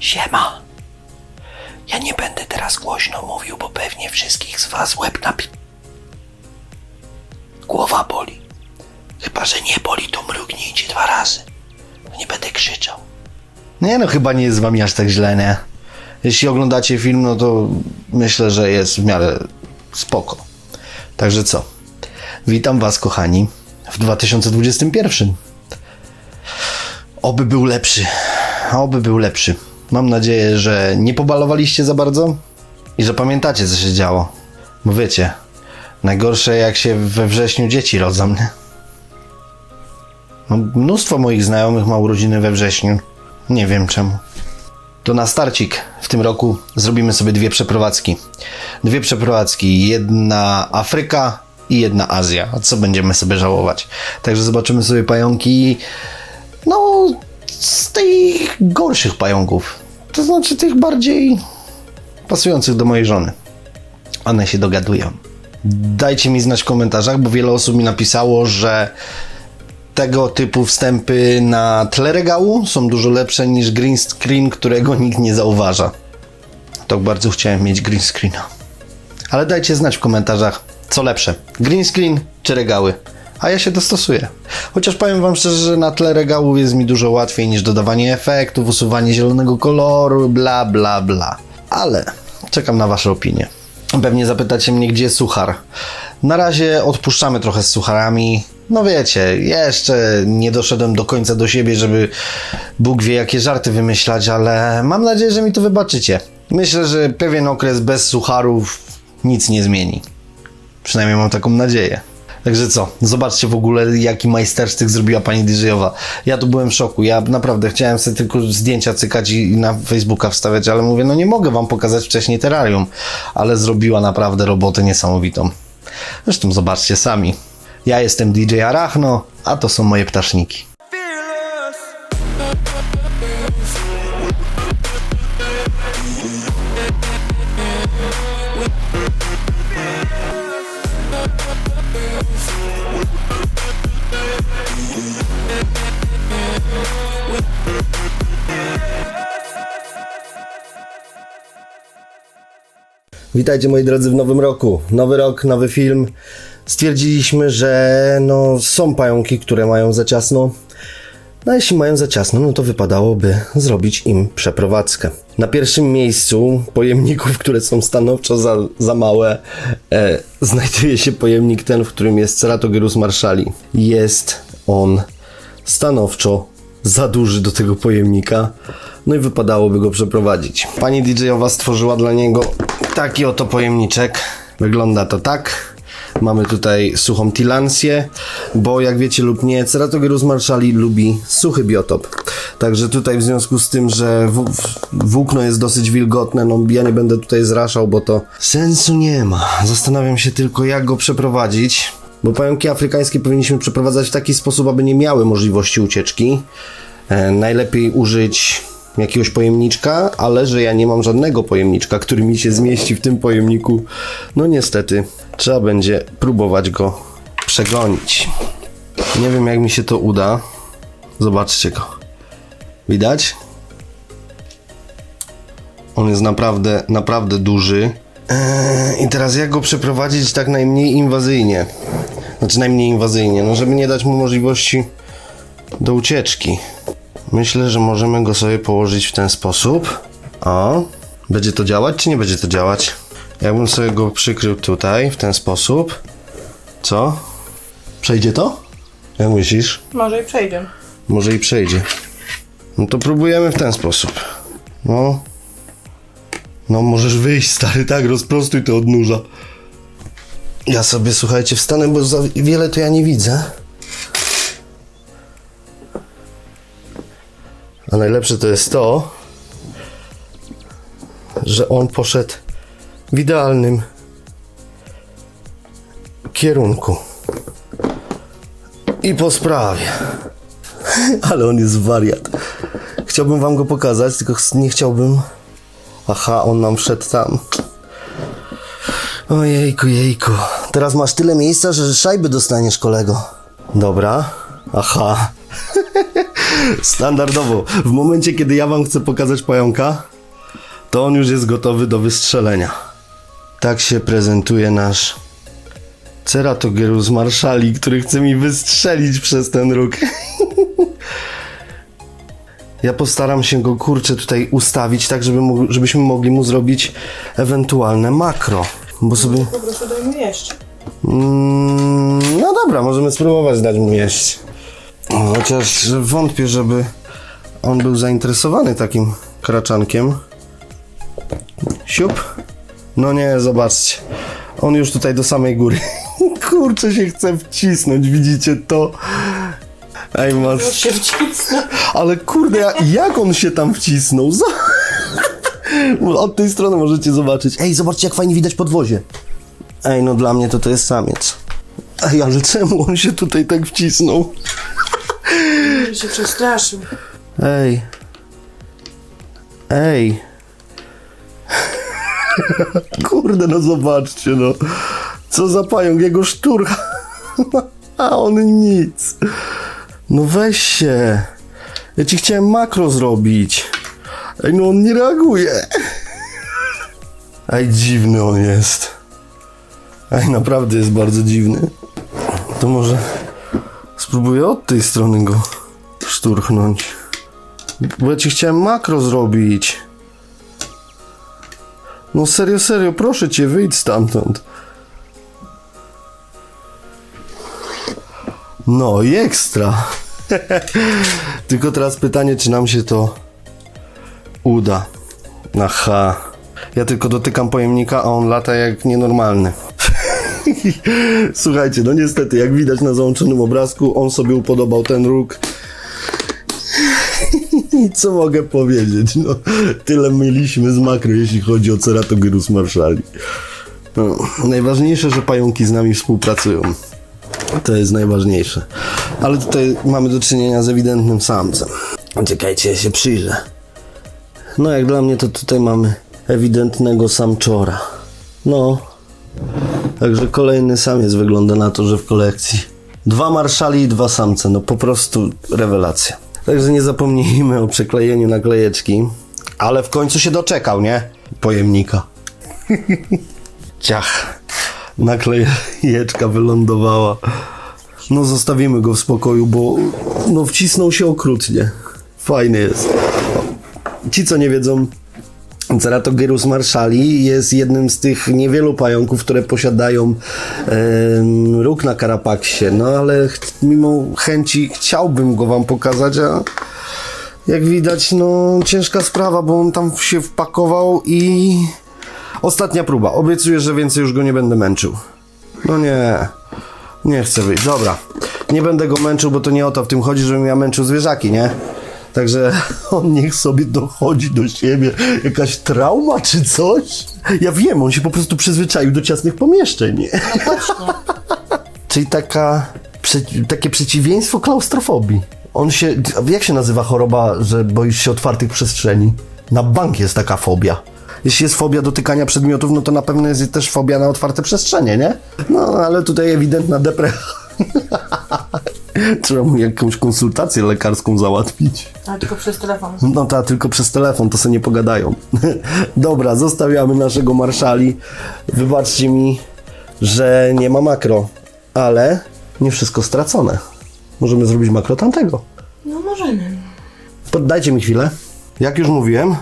Siema. Ja nie będę teraz głośno mówił, bo pewnie wszystkich z was łeb napi... Głowa boli. Chyba, że nie boli, to mrugnijcie dwa razy. Nie będę krzyczał. Nie no, chyba nie jest z wami aż tak źle, nie? Jeśli oglądacie film, no to myślę, że jest w miarę spoko. Także co? Witam was, kochani, w 2021. Oby był lepszy. Oby był lepszy. Mam nadzieję, że nie pobalowaliście za bardzo i że pamiętacie, co się działo. Bo wiecie, najgorsze jak się we wrześniu dzieci rodzą, nie? No, mnóstwo moich znajomych ma urodziny we wrześniu. Nie wiem czemu. To na starcik w tym roku zrobimy sobie dwie przeprowadzki. Dwie przeprowadzki. Jedna Afryka i jedna Azja. A co będziemy sobie żałować? Także zobaczymy sobie pająki. No, z tych gorszych pająków. To znaczy tych bardziej pasujących do mojej żony. One się dogadują. Dajcie mi znać w komentarzach, bo wiele osób mi napisało, że tego typu wstępy na tle regału są dużo lepsze niż green screen, którego nikt nie zauważa. Tak bardzo chciałem mieć green screena. Ale dajcie znać w komentarzach, co lepsze, green screen czy regały. A ja się dostosuję. Chociaż powiem wam szczerze, że na tle regałów jest mi dużo łatwiej niż dodawanie efektów, usuwanie zielonego koloru, bla bla bla. Ale czekam na wasze opinie. Pewnie zapytacie mnie, gdzie jest suchar. Na razie odpuszczamy trochę z sucharami. No wiecie, jeszcze nie doszedłem do końca do siebie, żeby Bóg wie jakie żarty wymyślać, ale mam nadzieję, że mi to wybaczycie. Myślę, że pewien okres bez sucharów nic nie zmieni. Przynajmniej mam taką nadzieję. Także co, zobaczcie w ogóle jaki majstersztyk zrobiła pani DJ-owa. Ja tu byłem w szoku, ja naprawdę chciałem sobie tylko zdjęcia cykać i na Facebooka wstawiać, ale mówię, no nie mogę wam pokazać wcześniej terrarium, ale zrobiła naprawdę robotę niesamowitą. Zresztą zobaczcie sami. Ja jestem DJ Arachno, a to są moje ptaszniki. Witajcie moi drodzy w nowym roku. Nowy rok, nowy film. Stwierdziliśmy, że no, są pająki, które mają za ciasno. No a jeśli mają za ciasno, no to wypadałoby zrobić im przeprowadzkę. Na pierwszym miejscu pojemników, które są stanowczo za, za małe, e, znajduje się pojemnik ten, w którym jest Ceratogerus marshalli. Jest on stanowczo za duży do tego pojemnika, no i wypadałoby go przeprowadzić. Pani DJ-owa stworzyła dla niego taki oto pojemniczek. Wygląda to tak. Mamy tutaj suchą tilancję, bo jak wiecie lub nie, Ceratogerus marshalli lubi suchy biotop. Także tutaj w związku z tym, że włókno jest dosyć wilgotne, no ja nie będę tutaj zraszał, bo to sensu nie ma. Zastanawiam się tylko jak go przeprowadzić, bo pająki afrykańskie powinniśmy przeprowadzać w taki sposób, aby nie miały możliwości ucieczki. E, najlepiej użyć jakiegoś pojemniczka, ale że ja nie mam żadnego pojemniczka, który mi się zmieści w tym pojemniku, no niestety trzeba będzie próbować go przegonić. Nie wiem jak mi się to uda. Zobaczcie go. Widać? On jest naprawdę, naprawdę duży. Eee, I teraz jak go przeprowadzić tak najmniej inwazyjnie? Znaczy najmniej inwazyjnie, no żeby nie dać mu możliwości do ucieczki. Myślę, że możemy go sobie położyć w ten sposób. O, będzie to działać, czy nie będzie to działać? Jakbym sobie go przykrył tutaj, w ten sposób. Co? Przejdzie to? Jak myślisz? Może i przejdzie. Może i przejdzie. No to próbujemy w ten sposób. No. No możesz wyjść, stary, tak, rozprostuj to odnóża. Ja sobie, słuchajcie, wstanę, bo za wiele to ja nie widzę. A najlepsze to jest to, że on poszedł w idealnym kierunku. I po sprawie. Ale on jest wariat. Chciałbym wam go pokazać, tylko nie chciałbym. Aha, on nam wszedł tam. Ojejku, jejku. Teraz masz tyle miejsca, że szajby dostaniesz, kolego. Dobra. Aha. Standardowo, w momencie kiedy ja wam chcę pokazać pająka, to on już jest gotowy do wystrzelenia. Tak się prezentuje nasz Ceratogyrus marszali, który chce mi wystrzelić przez ten róg. Ja postaram się go kurczę tutaj ustawić tak, żeby mógł, żebyśmy mogli mu zrobić ewentualne makro. Bo sobie. Po prostu daj mu jeść. Mm, no dobra, możemy spróbować dać mu jeść. Chociaż wątpię, żeby on był zainteresowany takim kraczankiem. Siup. No nie, zobaczcie. On już tutaj do samej góry. Kurczę się chce wcisnąć, widzicie to? Ej, masz. Już się wcisnął. Ale kurde, ja- jak on się tam wcisnął? Zo- Od tej strony możecie zobaczyć. Ej, zobaczcie, jak fajnie widać podwozie. Ej, no dla mnie to to jest samiec. Ej, ale czemu on się tutaj tak wcisnął? Że się przestraszył. Ej. Ej. Kurde, no zobaczcie, no. Co za pająk, jego szturcha. A on nic. No weź się. Ja ci chciałem makro zrobić. Ej, no on nie reaguje. Ej, dziwny on jest. Ej, naprawdę jest bardzo dziwny. To może spróbuję od tej strony go szturchnąć. Bo ja ci chciałem makro zrobić. No serio, serio, proszę cię, wyjdź stamtąd. No i ekstra. Tylko teraz pytanie, czy nam się to uda. Aha. Ja tylko dotykam pojemnika, a on lata jak nienormalny. Słuchajcie, no niestety, jak widać na załączonym obrazku, on sobie upodobał ten róg. Co mogę powiedzieć? No, tyle mieliśmy z makro, jeśli chodzi o Ceratogyrus marszali. No, najważniejsze, że pająki z nami współpracują. To jest najważniejsze. Ale tutaj mamy do czynienia z ewidentnym samcem. Czekajcie, ja się przyjrzę. No, jak dla mnie, to tutaj mamy ewidentnego samczora. No, Także kolejny samiec wygląda na to, że w kolekcji. Dwa marszali i dwa samce. No po prostu rewelacja. Także nie zapomnijmy o przeklejeniu naklejeczki. Ale w końcu się doczekał, nie? Pojemnika. Ciach. Naklejeczka wylądowała. No zostawimy go w spokoju, bo no wcisnął się okrutnie. Fajny jest. Ci co nie wiedzą, Ceratogyrus marszali jest jednym z tych niewielu pająków, które posiadają em, róg na karapaksie. No ale mimo chęci chciałbym go wam pokazać, a jak widać, no ciężka sprawa, bo on tam się wpakował i ostatnia próba. Obiecuję, że więcej już go nie będę męczył. No nie, nie chcę wyjść. Dobra, nie będę go męczył, bo to nie o to w tym chodzi, żebym ja męczył zwierzaki, nie? Także on niech sobie dochodzi do siebie. Jakaś trauma czy coś? Ja wiem, on się po prostu przyzwyczaił do ciasnych pomieszczeń. Czyli taka, takie przeciwieństwo klaustrofobii. On się, jak się nazywa choroba, że boisz się otwartych przestrzeni? Na bank jest taka fobia. Jeśli jest fobia dotykania przedmiotów, no to na pewno jest też fobia na otwarte przestrzenie, nie? No, ale tutaj ewidentna depresja. Trzeba mu jakąś konsultację lekarską załatwić. Ale tylko przez telefon. No ta tylko przez telefon, to sobie nie pogadają. Dobra, zostawiamy naszego marszali. Wybaczcie mi, że nie ma makro, ale nie wszystko stracone. Możemy zrobić makro tamtego. No możemy. Poddajcie mi chwilę. Jak już mówiłem,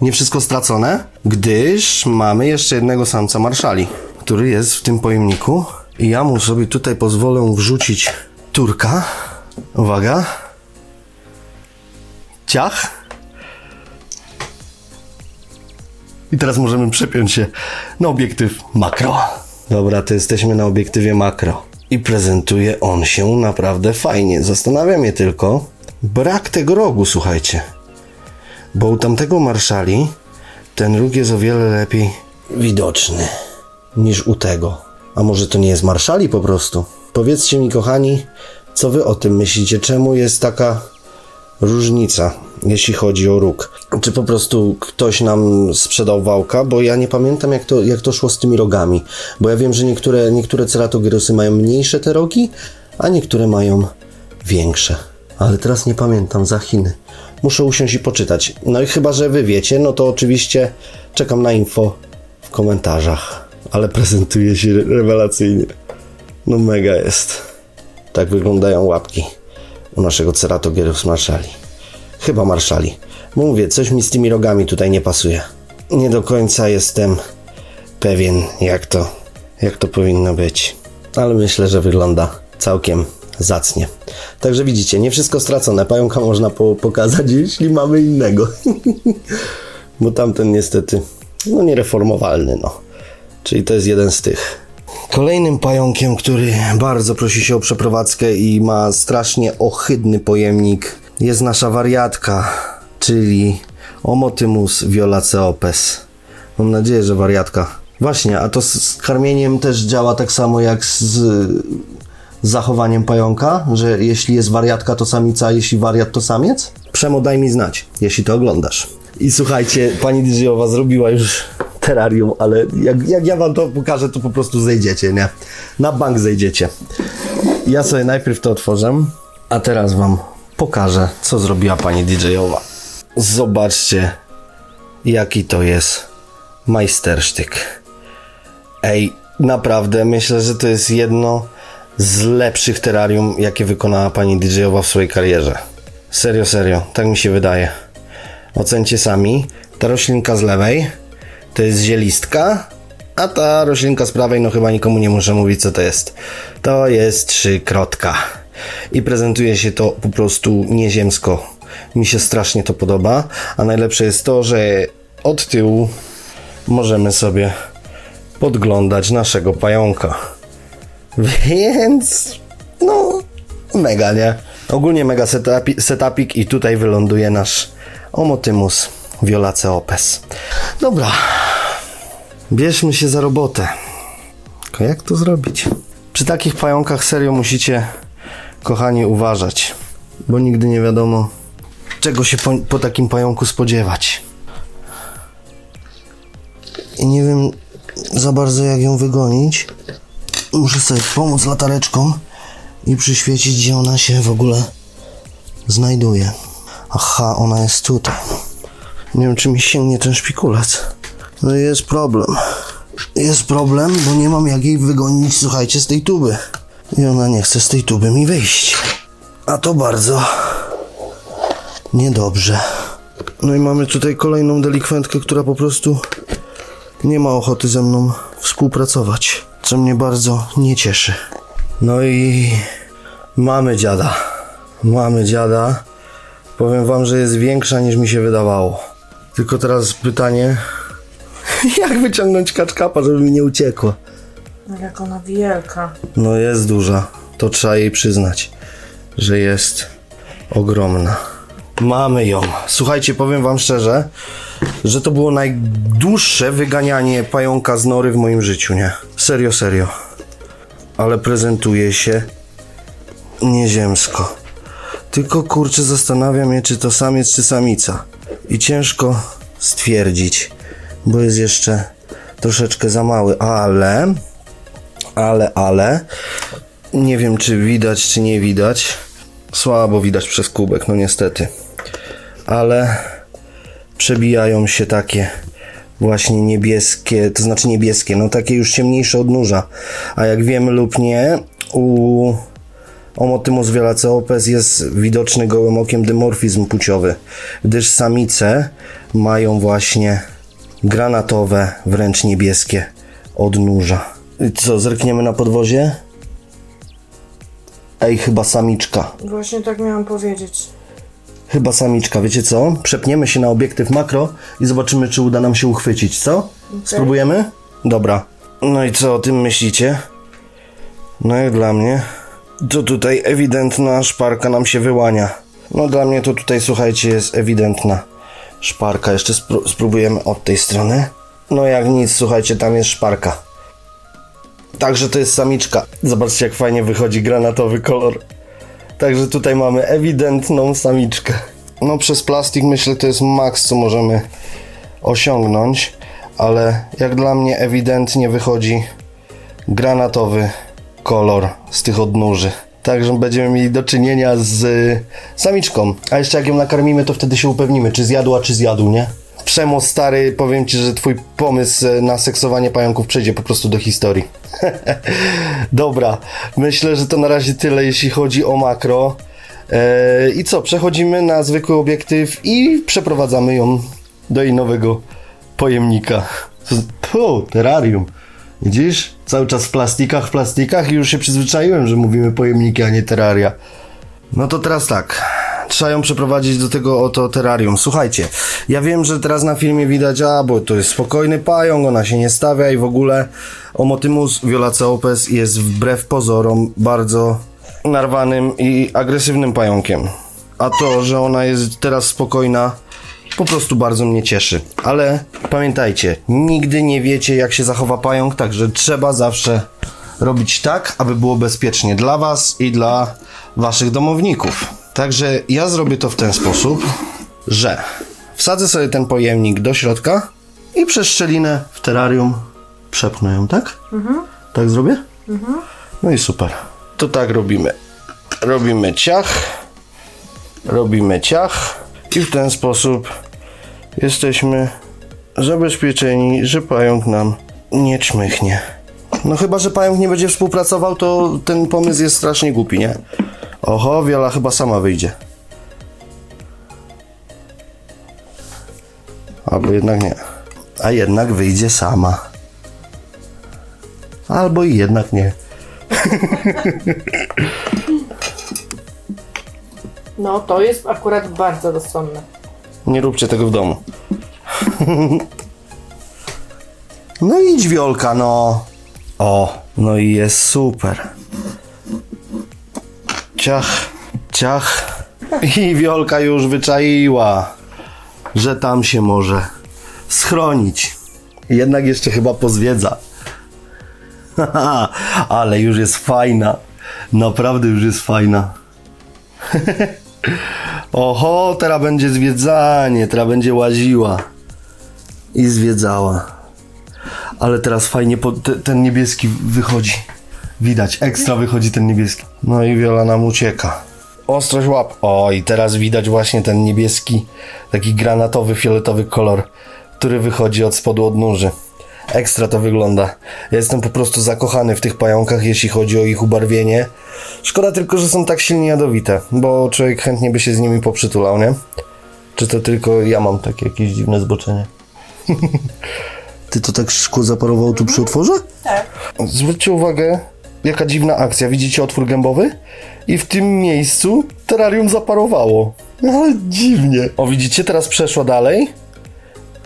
nie wszystko stracone, gdyż mamy jeszcze jednego samca marszali, który jest w tym pojemniku. I ja mu sobie tutaj pozwolę wrzucić turka. Uwaga. Ciach. I teraz możemy przepiąć się na obiektyw makro. Dobra, to jesteśmy na obiektywie makro. I prezentuje on się naprawdę fajnie. Zastanawia mnie tylko brak tego rogu, słuchajcie. Bo u tamtego marszali ten róg jest o wiele lepiej widoczny niż u tego. A może to nie jest marszali po prostu? Powiedzcie mi, kochani, co wy o tym myślicie? Czemu jest taka różnica, jeśli chodzi o róg. Czy po prostu ktoś nam sprzedał wałka, bo ja nie pamiętam jak to, jak to szło z tymi rogami. Bo ja wiem, że niektóre, niektóre ceratogyrusy mają mniejsze te rogi, a niektóre mają większe. Ale teraz nie pamiętam, za Chiny. Muszę usiąść i poczytać. No i chyba, że wy wiecie, no to oczywiście czekam na info w komentarzach. Ale prezentuje się rewelacyjnie. No mega jest. Tak wyglądają łapki u naszego Ceratogyrus Marszali. Chyba Marszali. Mówię, coś mi z tymi rogami tutaj nie pasuje. Nie do końca jestem pewien, jak to, jak to powinno być. Ale myślę, że wygląda całkiem zacnie. Także widzicie, nie wszystko stracone. Pająka można po pokazać, jeśli mamy innego. Bo tamten niestety, no niereformowalny, no. Czyli to jest jeden z tych. Kolejnym pająkiem, który bardzo prosi się o przeprowadzkę i ma strasznie ohydny pojemnik, jest nasza wariatka, czyli Omotymus violaceopes. Mam nadzieję, że wariatka. Właśnie, a to z, karmieniem też działa tak samo jak z, zachowaniem pająka, że jeśli jest wariatka, to samica, a jeśli wariat, to samiec? Przemo, daj mi znać, jeśli to oglądasz. I słuchajcie, pani Diziowa zrobiła już terrarium, ale jak, jak ja wam to pokażę, to po prostu zejdziecie, nie? Na bank zejdziecie. Ja sobie najpierw to otworzę, a teraz wam pokażę, co zrobiła pani DJ-owa. Zobaczcie, jaki to jest majstersztyk. Ej, naprawdę myślę, że to jest jedno z lepszych terrarium, jakie wykonała pani DJ-owa w swojej karierze. Serio, serio, tak mi się wydaje. Ocencie sami. Ta roślinka z lewej to jest zielistka, a ta roślinka z prawej, no chyba nikomu nie muszę mówić, co to jest. To jest trzykrotka. I prezentuje się to po prostu nieziemsko. Mi się strasznie to podoba, a najlepsze jest to, że od tyłu możemy sobie podglądać naszego pająka. Więc no mega, nie? Ogólnie mega setupi, setupik i tutaj wyląduje nasz Omotymus violaceopes. Dobra, bierzmy się za robotę. Tylko jak to zrobić? Przy takich pająkach serio musicie, kochani, uważać, bo nigdy nie wiadomo, czego się po, po takim pająku spodziewać. I nie wiem za bardzo, jak ją wygonić. Muszę sobie pomóc latareczką i przyświecić, gdzie ona się w ogóle znajduje. Aha, ona jest tutaj. Nie wiem, czy mi sięgnie ten szpikulec. No jest problem. Jest problem, bo nie mam jak jej wygonić, słuchajcie, z tej tuby. I ona nie chce z tej tuby mi wyjść. A to bardzo niedobrze. No i mamy tutaj kolejną delikwentkę, która po prostu nie ma ochoty ze mną współpracować, co mnie bardzo nie cieszy. No i mamy dziada. Mamy dziada. Powiem wam, że jest większa niż mi się wydawało. Tylko teraz pytanie, jak wyciągnąć kaczkapa, żeby mi nie uciekła? Jak ona wielka. No jest duża, to trzeba jej przyznać, że jest ogromna. Mamy ją. Słuchajcie, powiem wam szczerze, że to było najdłuższe wyganianie pająka z nory w moim życiu, nie? Serio, serio. Ale prezentuje się nieziemsko. Tylko kurczę zastanawiam się, czy to samiec, czy samica. I ciężko stwierdzić, bo jest jeszcze troszeczkę za mały, ale ale, ale nie wiem, czy widać, czy nie widać. Słabo widać przez kubek, no niestety. Ale przebijają się takie właśnie niebieskie, to znaczy niebieskie, no takie już ciemniejsze odnóża. A jak wiemy lub nie, u Omotymus violaceopes jest widoczny gołym okiem dymorfizm płciowy, gdyż samice mają właśnie granatowe, wręcz niebieskie odnóża. I co, zerkniemy na podwozie? Ej, chyba samiczka. Właśnie tak miałam powiedzieć. Chyba samiczka, wiecie co? Przepniemy się na obiektyw makro i zobaczymy, czy uda nam się uchwycić, co? Spróbujemy? Dobra. No i co o tym myślicie? No jak dla mnie, to tutaj ewidentna szparka nam się wyłania. No dla mnie to tutaj, słuchajcie, jest ewidentna szparka. Jeszcze spró- spróbujemy od tej strony. No jak nic, słuchajcie, tam jest szparka. Także to jest samiczka. Zobaczcie, jak fajnie wychodzi granatowy kolor. Także tutaj mamy ewidentną samiczkę. No przez plastik myślę to jest maks co możemy osiągnąć, ale jak dla mnie ewidentnie wychodzi granatowy kolor z tych odnóży. Także będziemy mieli do czynienia z y, samiczką. A jeszcze jak ją nakarmimy, to wtedy się upewnimy, czy zjadła, czy zjadł, nie? Przemo stary, powiem ci, że twój pomysł e, na seksowanie pająków przejdzie po prostu do historii. Dobra, myślę, że to na razie tyle, jeśli chodzi o makro. E, I co, przechodzimy na zwykły obiektyw i przeprowadzamy ją do jej nowego pojemnika. Pu, terrarium. Widzisz? Cały czas w plastikach, w plastikach i już się przyzwyczaiłem, że mówimy pojemniki, a nie terraria. No to teraz tak. Trzeba ją przeprowadzić do tego oto terrarium. Słuchajcie, ja wiem, że teraz na filmie widać, a bo to jest spokojny pająk, ona się nie stawia i w ogóle Omotymus violaceopes jest wbrew pozorom bardzo narwanym i agresywnym pająkiem. A to, że ona jest teraz spokojna, po prostu bardzo mnie cieszy. Ale pamiętajcie, nigdy nie wiecie, jak się zachowa pająk, także trzeba zawsze robić tak, aby było bezpiecznie dla Was i dla Waszych domowników. Także ja zrobię to w ten sposób, że wsadzę sobie ten pojemnik do środka i przez szczelinę w terrarium przepnę ją, tak? Tak zrobię? No i super. To tak robimy. Robimy ciach, robimy ciach i w ten sposób jesteśmy zabezpieczeni, że pająk nam nie czmychnie. No chyba, że pająk nie będzie współpracował, to ten pomysł jest strasznie głupi, nie? Oho, Wiola chyba sama wyjdzie. Albo jednak nie. A jednak wyjdzie sama. Albo i jednak nie. No, to jest akurat bardzo rozsądne. Nie róbcie tego w domu. No idź Wiolka, no. O, no i jest super. Ciach, ciach. I Wiolka już wyczaiła, że tam się może schronić. Jednak jeszcze chyba pozwiedza. Ale już jest fajna. Naprawdę już jest fajna. Oho, teraz będzie zwiedzanie, teraz będzie łaziła i zwiedzała. Ale teraz fajnie po, te, ten niebieski wychodzi. Widać, ekstra wychodzi ten niebieski. No i Wiola nam ucieka. Ostrość łap. O, i teraz widać właśnie ten niebieski, taki granatowy, fioletowy kolor, który wychodzi od spodu odnóży. Ekstra to wygląda. Ja jestem po prostu zakochany w tych pająkach, jeśli chodzi o ich ubarwienie. Szkoda tylko, że są tak silnie jadowite, bo człowiek chętnie by się z nimi poprzytulał, nie? Czy to tylko ja mam takie jakieś dziwne zboczenie? Ty to tak szkło zaparowało tu przy otworze? Tak. Zwróćcie uwagę, jaka dziwna akcja. Widzicie otwór gębowy? I w tym miejscu terrarium zaparowało. Ale dziwnie. O, widzicie, teraz przeszła dalej.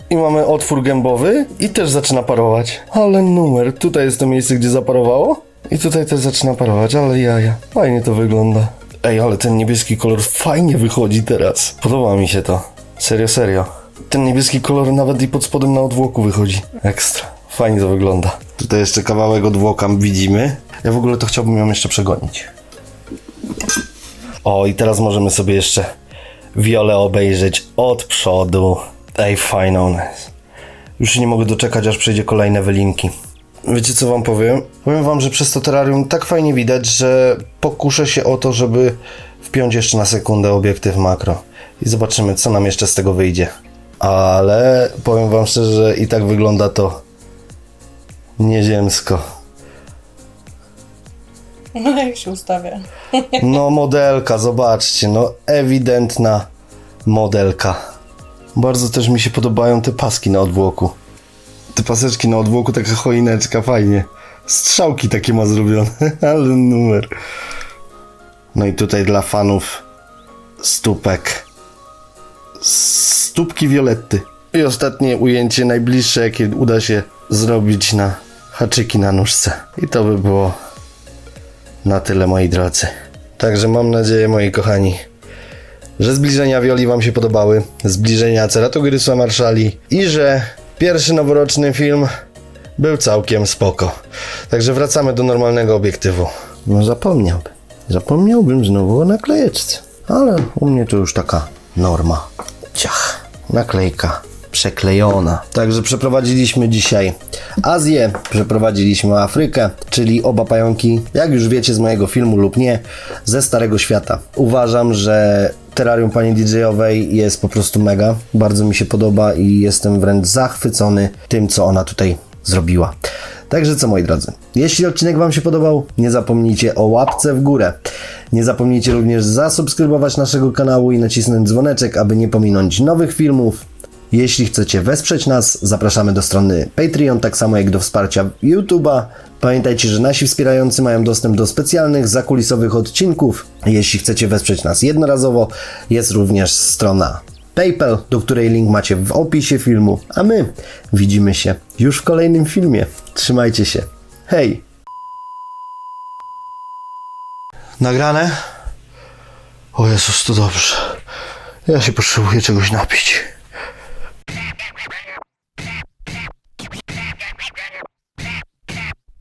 I mamy otwór gębowy i też zaczyna parować. Ale numer. Tutaj jest to miejsce, gdzie zaparowało. I tutaj też zaczyna parować, ale jaja. Fajnie to wygląda. Ej, ale ten niebieski kolor fajnie wychodzi teraz. Podoba mi się to. Serio, serio. Ten niebieski kolor nawet i pod spodem na odwłoku wychodzi. Ekstra. Fajnie to wygląda. Tutaj jeszcze kawałek odwłoka widzimy. Ja w ogóle to chciałbym ją jeszcze przegonić. O, i teraz możemy sobie jeszcze Wiolę obejrzeć od przodu. Ej, fajna ona jest. Już się nie mogę doczekać, aż przejdzie kolejne wylinki. Wiecie co wam powiem? Powiem wam, że przez to terrarium tak fajnie widać, że pokuszę się o to, żeby wpiąć jeszcze na sekundę obiektyw makro. I zobaczymy, co nam jeszcze z tego wyjdzie. Ale powiem wam szczerze, że i tak wygląda to nieziemsko. No jak się ustawia. No modelka, zobaczcie, no ewidentna modelka. Bardzo też mi się podobają te paski na odwłoku. Te paseczki na odwłoku, taka choineczka, fajnie. Strzałki takie ma zrobione, ale numer. No i tutaj dla fanów stópek. Stópki Violetty. I ostatnie ujęcie, najbliższe jakie uda się zrobić na haczyki na nóżce. I to by było na tyle, moi drodzy. Także mam nadzieję, moi kochani, że zbliżenia Wioli Wam się podobały, zbliżenia Ceratogrysa Marszali i że pierwszy noworoczny film był całkiem spoko. Także wracamy do normalnego obiektywu. No zapomniałbym. Zapomniałbym znowu o naklejeczce. Ale u mnie to już taka norma. Ciach. Naklejka przeklejona. Także przeprowadziliśmy dzisiaj Azję, przeprowadziliśmy Afrykę, czyli oba pająki, jak już wiecie z mojego filmu lub nie, ze Starego Świata. Uważam, że terrarium pani DJ-owej jest po prostu mega. Bardzo mi się podoba i jestem wręcz zachwycony tym, co ona tutaj zrobiła. Także co moi drodzy, jeśli odcinek Wam się podobał, nie zapomnijcie o łapce w górę. Nie zapomnijcie również zasubskrybować naszego kanału i nacisnąć dzwoneczek, aby nie pominąć nowych filmów. Jeśli chcecie wesprzeć nas, zapraszamy do strony Patreon, tak samo jak do wsparcia YouTube'a. Pamiętajcie, że nasi wspierający mają dostęp do specjalnych, zakulisowych odcinków. Jeśli chcecie wesprzeć nas jednorazowo, jest również strona PayPal, do której link macie w opisie filmu. A my widzimy się już w kolejnym filmie. Trzymajcie się. Hej! Nagrane? O Jezus, to dobrze. Ja się potrzebuję czegoś napić.